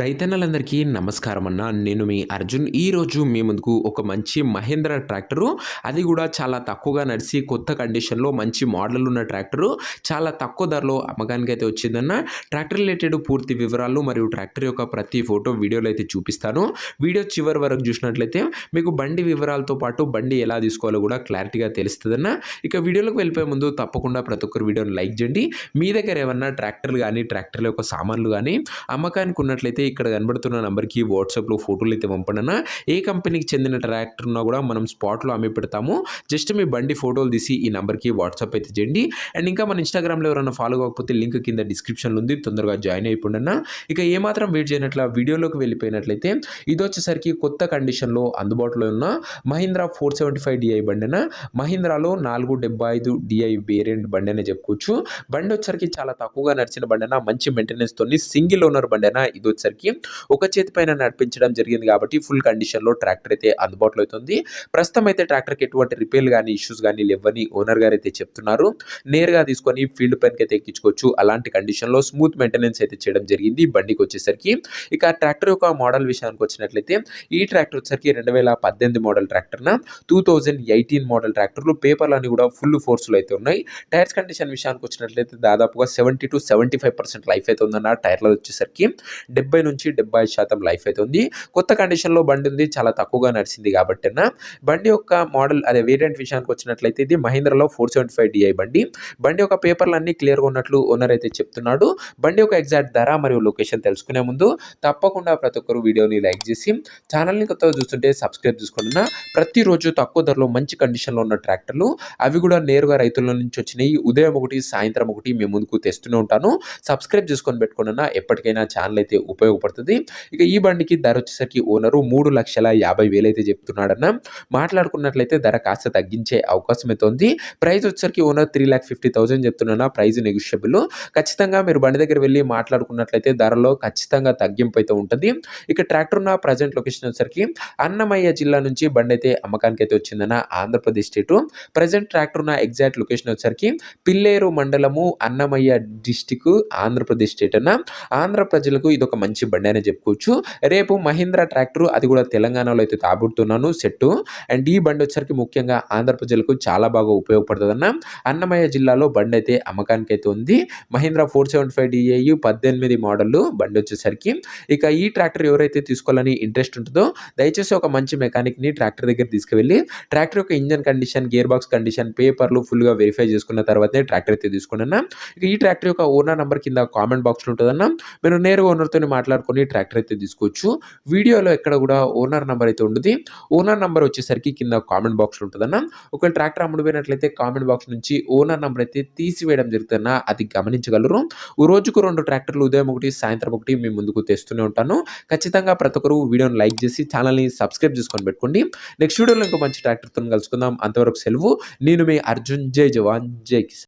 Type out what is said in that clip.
రైతన్నలందరికీ నమస్కారం అన్న నేను మీ అర్జున్. ఈరోజు మీ ముందుకు ఒక మంచి మహేంద్ర ట్రాక్టరు. అది కూడా చాలా తక్కువగా నడిచి కొత్త కండిషన్లో మంచి మోడల్ ఉన్న ట్రాక్టరు. చాలా తక్కువ ధరలో అమ్మకానికి అయితే వచ్చిందన్న. ట్రాక్టర్ రిలేటెడ్ పూర్తి వివరాలు మరియు ట్రాక్టర్ యొక్క ప్రతి ఫోటో వీడియోలో అయితే చూపిస్తాను. వీడియో చివరి వరకు చూసినట్లయితే మీకు బండి వివరాలతో పాటు బండి ఎలా తీసుకోవాలో కూడా క్లారిటీగా తెలుస్తుందన్న. ఇక వీడియోలోకి వెళ్ళిపోయే ముందు తప్పకుండా ప్రతి ఒక్కరు వీడియోని లైక్ చేయండి. మీ దగ్గర ఏమన్నా ట్రాక్టర్లు కానీ ట్రాక్టర్ల యొక్క సామాన్లు కానీ అమ్మకానికి ఉన్నట్లయితే ఇక్కడ కనబడుతున్న నెంబర్కి వాట్సాప్లో ఫోటోలు అయితే పంపడన ఏ కంపెనీకి చెందిన ట్రాక్టర్ ఉన్నా కూడా మనం స్పాట్లో అమ్మి పెడతాము. జస్ట్ మీ బండి ఫోటోలు తీసి ఈ నెంబర్కి వాట్సాప్ అయితే చేయండి. అండ్ ఇంకా మన ఇన్స్టాగ్రామ్లో ఎవరైనా ఫాలో కాకపోతే లింక్ కింద డిస్క్రిప్షన్లో ఉంది. తొందరగా జాయిన్ అయిపోండినా ఇక ఏమాత్రం వెయిట్ చేయనట్ల వీడియోలోకి వెళ్ళిపోయినట్లయితే ఇది వచ్చేసరికి కొత్త కండిషన్లో అందుబాటులో ఉన్న Mahindra four seventy five DI బండిన మహీంద్రాలో నాలుగు డెబ్బై ఐదు డిఐ వేరియంట్ బండి అనే చెప్పుకోవచ్చు. బండి వచ్చరికి చాలా తక్కువగా నడిచిన బండినా మంచి మెయింటెనెన్స్ తోని సింగిల్ ఓనర్ బండినా ఇది ట్రాక్టర్కి ఒక చేతి పైన నడిపించడం జరిగింది కాబట్టి ఫుల్ కండిషన్లో ట్రాక్టర్ అయితే అందుబాటులో అవుతుంది. ప్రస్తుతం అయితే ట్రాక్టర్కి ఎటువంటి రిపేర్లు కానీ ఇష్యూస్ కానీ లేవని ఓనర్ గారు అయితే చెప్తున్నారు. నేరుగా తీసుకొని ఫీల్డ్ పైనకి అయితే ఎక్కించుకోవచ్చు. అలాంటి కండిషన్లో స్మూత్ మెయింటెనెన్స్ అయితే చేయడం జరిగింది బండికి వచ్చేసరికి. ఇక ట్రాక్టర్ యొక్క మోడల్ విషయానికి వచ్చినట్లయితే ఈ ట్రాక్టర్ వచ్చేసరికి రెండు వేల పద్దెనిమిది మోడల్ ట్రాక్టర్న టూ థౌజండ్ ఎయిటీన్ మోడల్ ట్రాక్టర్లు పేపర్లు కూడా ఫుల్ ఫోర్స్లో అయితే ఉన్నాయి. టైర్స్ కండిషన్ విషయానికి వచ్చినట్లయితే దాదాపుగా seventy to seventy five percent life అయితే ఉందన్న. టైర్లో వచ్చేసరికి డెబ్బై నుంచి డెబ్బై శాతం లైఫ్ అయితే ఉంది. కొత్త కండిషన్లో బండి ఉంది చాలా తక్కువగా నడిచింది కాబట్టి బండి యొక్క మోడల్ అదే వేరియంట్ విషయానికి వచ్చినట్లయితే ఇది మహీంద్రలో ఫోర్ సెవెంటీ ఫైవ్ డిఐ బండి. బండి యొక్క పేపర్లు అన్ని క్లియర్గా ఉన్నట్లు ఓనర్ అయితే చెప్తున్నాడు. బండి యొక్క ఎగ్జాక్ట్ ధర మరియు లొకేషన్ తెలుసుకునే ముందు తప్పకుండా ప్రతి ఒక్కరు వీడియోని లైక్ చేసి ఛానల్ని కొత్తగా చూస్తుంటే సబ్స్క్రైబ్ చేసుకుంటున్నా ప్రతిరోజు తక్కువ ధరలో మంచి కండిషన్లో ఉన్న ట్రాక్టర్లు అవి కూడా నేరుగా రైతుల నుంచి వచ్చినాయి. ఉదయం ఒకటి సాయంత్రం ఒకటి మేము ముందుకు తెస్తూనే ఉంటాను. సబ్స్క్రైబ్ చేసుకొని పెట్టుకున్న ఎప్పటికైనా ఛానల్ అయితే ఉపయోగపడుతుంది. ఇక ఈ బండికి ధర వచ్చేసరికి ఓనరు మూడు లక్షల యాభై వేలు అయితే చెప్తున్నాడన్న. మాట్లాడుకున్నట్లయితే ధర కాస్త తగ్గించే అవకాశం అయితే ఉంది. ప్రైస్ వచ్చేసరికి owner three lakh fifty thousand చెప్తున్నా ప్రైస్ నెగిషియబుల్. ఖచ్చితంగా మీరు బండి దగ్గర వెళ్ళి మాట్లాడుకున్నట్లయితే ధరలో ఖచ్చితంగా తగ్గింపు అయితే ఉంటుంది. ఇక ట్రాక్టర్ ఉన్న ప్రజెంట్ లొకేషన్ వచ్చేసరికి అన్నమయ్య జిల్లా నుంచి బండి అయితే అమ్మకానికి అయితే వచ్చిందన్న ఆంధ్రప్రదేశ్ స్టేటు. ప్రజెంట్ ట్రాక్టర్ ఉన్న ఎగ్జాక్ట్ లొకేషన్ వచ్చేసరికి పిల్లేరు మండలము అన్నమయ్య డిస్టిక్ ఆంధ్రప్రదేశ్ స్టేట్ అన్న. ఆంధ్ర ప్రజలకు ఇది ఒక మంచి బండి అనే చెప్పుకోవచ్చు. రేపు మహీంద్రా ట్రాక్టర్ అది కూడా తెలంగాణలో అయితే తాబుడుతున్నాను సెట్టు. అండ్ ఈ బండి వచ్చరికి ముఖ్యంగా ఆంధ్ర ప్రజలకు చాలా బాగా ఉపయోగపడుతుందన్న. అన్నమయ్య జిల్లాలో బండి అయితే అమ్మకానికి అయితే ఉంది. Mahindra four seventy five DI పద్దెనిమిది మోడల్ బండి వచ్చేసరికి. ఇక ఈ ట్రాక్టర్ ఎవరైతే తీసుకోవాలని ఇంట్రెస్ట్ ఉంటుందో దయచేసి ఒక మంచి మెకానిక్ని ట్రాక్టర్ దగ్గర తీసుకువెళ్ళి ట్రాక్టర్ యొక్క engine condition gear box condition పేపర్లు ఫుల్గా వెరిఫై చేసుకున్న తర్వాతనే ట్రాక్టర్ అయితే తీసుకున్నా ఇక ఈ ట్రాక్టర్ యొక్క ఓనర్ నెంబర్ కింద కామెంట్ బాక్స్లో ఉంటుందన్న. మీరు నేరుగా ఓనర్తో మాట్లాడుకొని ట్రాక్టర్ అయితే తీసుకోవచ్చు. వీడియోలో ఎక్కడ కూడా ఓనర్ నెంబర్ అయితే ఉంటుంది. ఓనర్ నెంబర్ వచ్చేసరికి కింద కామెంట్ బాక్స్లో ఉంటుందన్న. ఒకవేళ ట్రాక్టర్ అమ్ముడుపోయినట్లయితే కామెంట్ బాక్స్ నుంచి ఓనర్ నెంబర్ అయితే తీసివేయడం జరుగుతుందన్న అది గమనించగలరు. రోజుకు రెండు ట్రాక్టర్లు ఉదయం ఒకటి సాయంత్రం ఒకటి మీ ముందుకు తెస్తూనే ఉంటాను. ఖచ్చితంగా ప్రతి ఒక్కరు వీడియోని లైక్ చేసి ఛానల్ని సబ్స్క్రైబ్ చేసుకొని పెట్టుకోండి. నెక్స్ట్ వీడియోలో ఇంకో మంచి ట్రాక్టర్తో కలుసుకుందాం. అంతవరకు సెలవు. నేను మీ అర్జున్. జై జవాన్. జై కిసాన్.